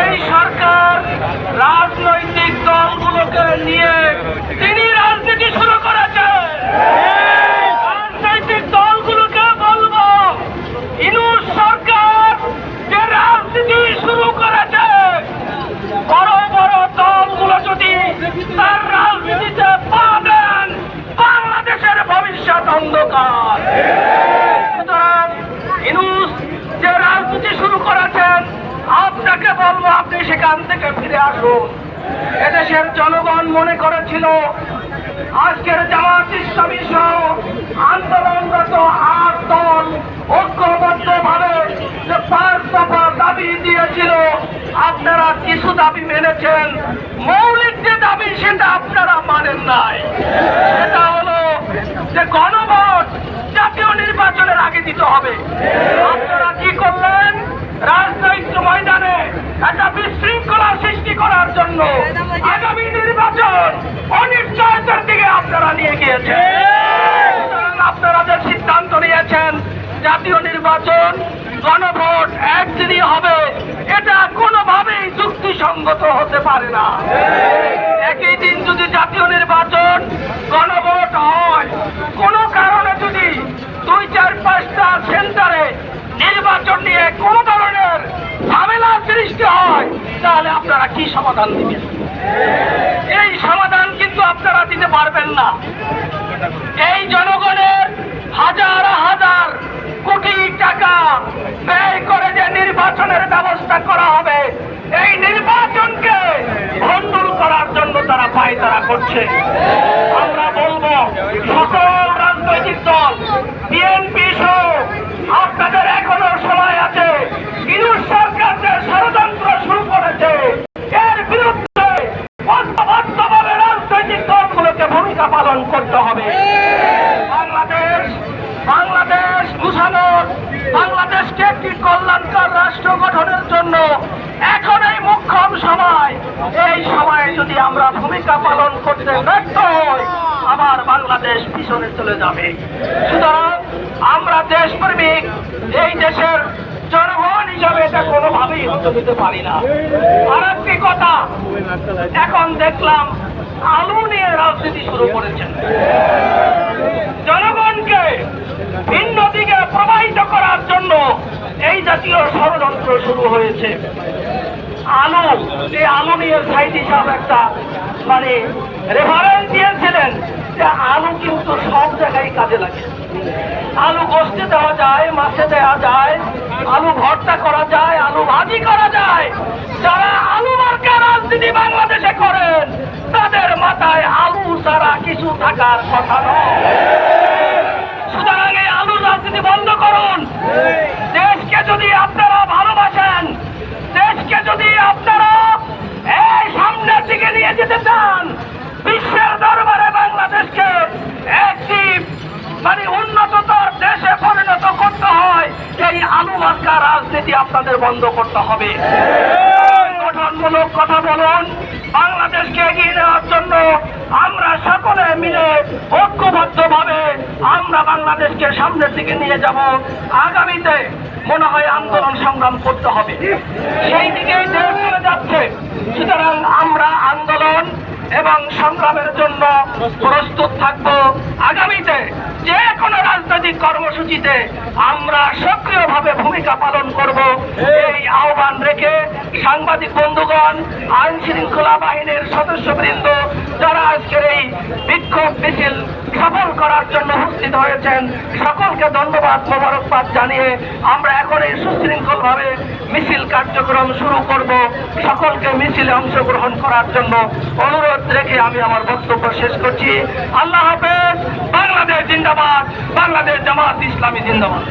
এই সরকার রাজনৈতিক দলগুলোকে নিয়ে তিনি রাজনীতি শুরু করেছেন রাজনৈতিক দলগুলোকে বলব ইনুস সরকার যে রাজনীতি শুরু করেছে বড় বড় দলগুলো যদি তার রাজনীতিতে পা দেন বাংলাদেশের ভবিষ্যৎ অন্ধকার সুতরাং ইনুস যে রাজনীতি শুরু করেছেন আপনাকে বলব সেখান থেকে ফিরে আসুন এদেশের জনগণ মনে করেছিল, আজকের জামাত ইসলামী সহ আন্দোলনরত আট দল ঐক্যবদ্ধ ভাবে যে পাঁচ দফা দাবি দিয়েছিল, আপনারা কিছু দাবি মেনেছেন। মৌলিক যে দাবি, সেটা আপনারা মানেন নাই। সেটা হলো যে গণভোট জাতীয় নির্বাচনের আগে দিতে হবে আপনারা কি করলেন রাজনৈতিক ময়দানে একটা বিশৃঙ্খলা সৃষ্টি করার জন্য আগামী নির্বাচন অনিশ্চয়তার দিকে আপনারা নিয়ে গিয়েছেন সুতরাং আপনারা যে সিদ্ধান্ত নিয়েছেন জাতীয় নির্বাচন গণভোট একদিনই হবে এটা কোনোভাবেই যুক্তিসঙ্গত হতে পারে না। একই দিন যদি জাতীয় নির্বাচন গণভোট হয়, কোনো কারণে যদি দুই চার পাঁচটা সেন্টারে নির্বাচন নিয়ে কোন ধরনের ঝামেলা সৃষ্টি হয়, তাহলে আপনারা কি সমাধান দিবেন? এই সমাধান কিন্তু আপনারা দিতে পারবেন না। এই জনগণের হাজার হাজার কোটি টাকা ব্যয় করে যে নির্বাচনের ব্যবস্থা করা হবে এই নির্বাচনকে ভণ্ডুল করার জন্য তারা পায়তারা করছে আমরা বলব সকল রাজনৈতিক দল বিএনপি সহ আপনাদের এখনও সময় আছে ইনুস সরকার যে ষড়যন্ত্র শুরু করেছে এর বিরুদ্ধে ঐক্যবদ্ধভাবে রাজনৈতিক দলগুলোকে ভূমিকা পালন করতে হবে বাংলাদেশ বাংলাদেশ ঘুষানোর বাংলাদেশকে একটি কল্যাণকর রাষ্ট্র গঠনের জন্য এখন এই মুখ্যম সময়। এই সময়ে যদি আমরা ভূমিকা পালন করতে ব্যর্থ হই, আবার বাংলাদেশ পিছনে চলে যাবে। সুতরাং আমরা দেশপ্রেমিক, এই দেশের জনগণ হিসাবে এটা কোনোভাবেই হতে দিতে পারি না। আর একটি কথা, এখন দেখলাম আলু নিয়ে রাজনীতি শুরু করেছেন। জনগণকে ভিন্ন দিকে প্রবাহিত করার জন্য এই জাতীয় ষড়যন্ত্র শুরু হয়েছে। আলু, যে আলু নিয়ে সাইড হিসাবে একটা মানে রেফারেন্স দিয়েছিলেন যে আলু কিন্তু সব জায়গায় কাজে লাগে। আলু গোস্তে দেওয়া যায়, মাছে দেওয়া যায়, আলু ভর্তা করা যায়, আলু ভাজি করা যায় যারা আলু মার্কা রাজনীতি বাংলাদেশে করেন তাদের মাথায় আলু ছাড়া কিছু থাকার কথা নয়। সুতরাং এই আলু রাজনীতি বন্ধ করুন। দেশকে যদি আপনারা ভালোবাসেন, দেশকে যদি আপনারা এই সামনের দিকে নিয়ে যেতে চান, বিশ্বের দরবারে বাংলাদেশকে একটি মানে উন্নততর দেশে পরিণত করতে হয়, এই আলু মার্কা রাজনীতি আপনাদের বন্ধ করতে হবে। গঠনমূলক কথা বলুন। বাংলাদেশকে এগিয়ে নেওয়ার জন্য বাংলাদেশকে সামনের দিকে নিয়ে যাব। আগামীতে মনে হয় আন্দোলন সংগ্রাম করতে হবে। সেই দিকেই দেশ চলে যাচ্ছে। সুতরাং আমরা আন্দোলন এবং সংগ্রামের জন্য প্রস্তুত থাকব। আগামীতে রাজনৈতিক কর্মসূচিতে আমরা সক্রিয়ভাবে ভূমিকা পালন করব। এই আহ্বান রেখে সাংবাদিক বন্ধুগণ, আইন শৃঙ্খলা বাহিনীর সদস্যবৃন্দ, যারা আজকের এই বিক্ষোভ মিছিল সফল করার জন্য উপস্থিত হয়েছেন, সকলকে ধন্যবাদ, মোবারকবাদ জানিয়ে আমরা এখন এই সুশৃঙ্খল ভাবে মিছিল কার্যক্রম শুরু করব। সকলকে মিছিলে অংশগ্রহণ করার জন্য অনুরোধ রেখে আমি আমার বক্তব্য শেষ করছি। আল্লাহ হাফেজ বাংলাদেশ জিন্দাবাদ বাংলাদেশ জামাত ইসলামী জিন্দাবাদ।